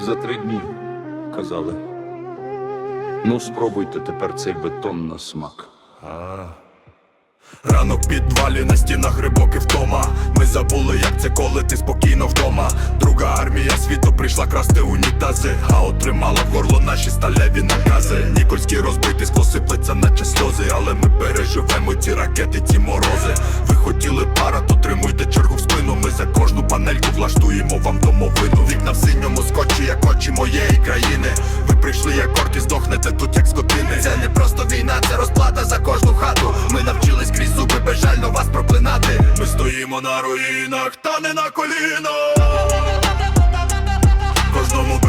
за три дні, казали. Ну, спробуйте тепер цей бетон на смак. Ранок підвалі на стінах грибок і втома. Ми забули, як це коли ти спокійно вдома. Друга армія світу прийшла красти унітази А отримала в горло наші сталеві накази. Нікольський розбитий скло сиплеться, наче сльози Але ми переживемо ці ракети, ці морози. Ви хотіли парад, отримуйте чергу здохнете тут як скотини Це не просто війна, це розплата за кожну хату. Ми навчились крізь зуби безжально вас проклинати. Ми стоїмо на руїнах, та не на колінах. Кожному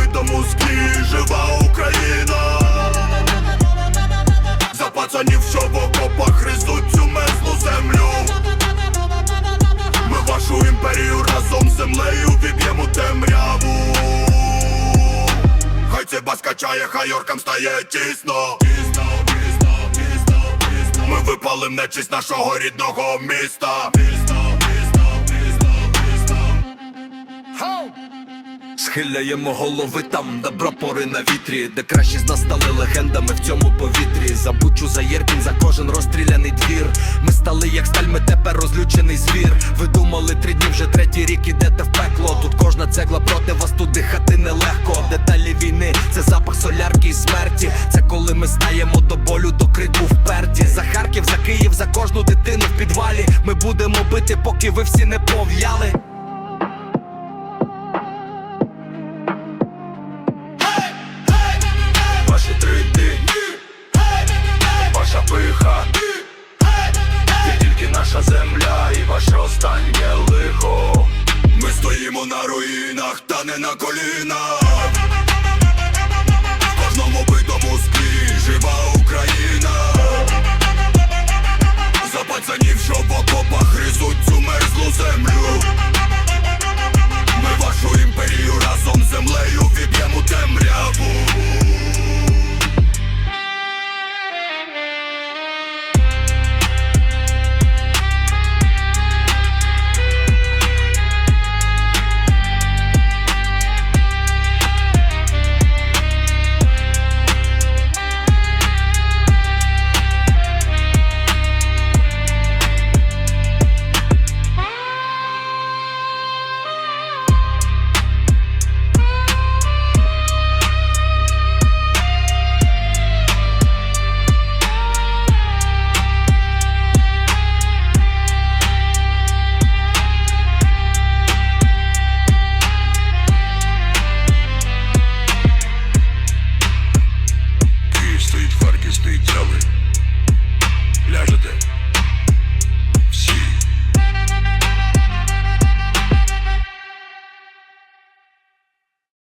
бас качає, хай оркам стає тісно Тісно, тісно, тісно, тісно Ми випалим нечисть нашого рідного міста Місто, місто, місто, місто Схиляємо голови там, де прапори на вітрі, де кращі з нас стали легендами в цьому повітрі. За бучу, за Єрпін, за кожен розстріляний двір. Ми стали як сталь, ми тепер розлючений звір. Ви думали три дні, вже третій рік ідете в пекло. Тут кожна цегла запах солярки і смерті. Це коли ми стаємо до болю, до крику вперті. За Харків, за Київ, за кожну дитину в підвалі. Ми будемо бити, поки ви всі не пов'яли. Ваші три ваша пиха, є тільки наша земля і ваше останнє лихо. Ми стоїмо на руїнах, та не на колінах.